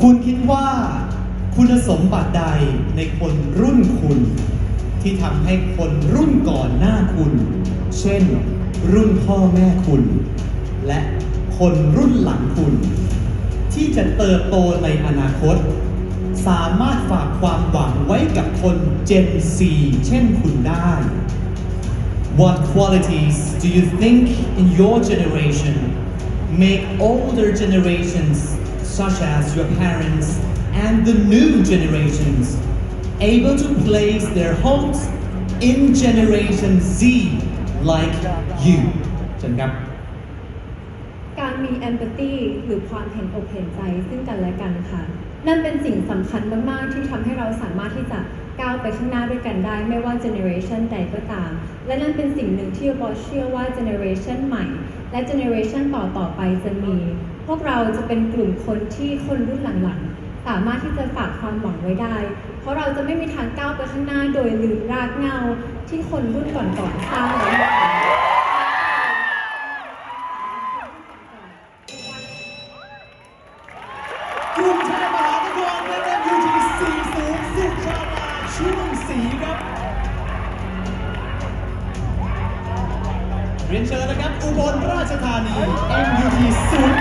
คุณคิดว่าคุณสมบัติใดในคนรุ่นคุณ ที่ทำให้คนรุ่นก่อนหน้าคุณ เช่น รุ่นพ่อแม่คุณ และคนรุ่นหลังคุณ ที่จะเติบโตในอนาคต สามารถฝากความหวังไว้กับคน Gen Z เช่นคุณได้ What qualities do you think in your generation make older generations, such as your parents and the new generations, able to place their hopes in Generation Z like you? เชิญครับ การมี empathy หรือความเห็นอกเห็นใจซึ่งกันและกันค่ะ นั่นเป็นสิ่งสำคัญมาก ๆ ที่ทำให้เราสามารถที่จะก้าวไปข้างหน้าด้วยกันได้ ไม่ว่า generation ใดก็ตาม และนั่นเป็นสิ่งหนึ่งที่บอเชื่อว่า generation ใหม่ และ generation ต่อต่อไปจะมี พวกเราจะเป็นกลุ่มคนที่คนรุ่นหลัง ๆ สามารถที่จะฝากความหวังไว้ได้ เพราะเราจะไม่มีทางก้าวไปข้างหน้าโดยลืมรากเหง้าที่คนรุ่นก่อนๆสร้างไว้ กรุงเทพมหานครนะครับอยู่ที่สีสูงสุชาดาช่วงสีครับ เรียนเชิญนะครับ อุบลราชธานี MUT ศูนย์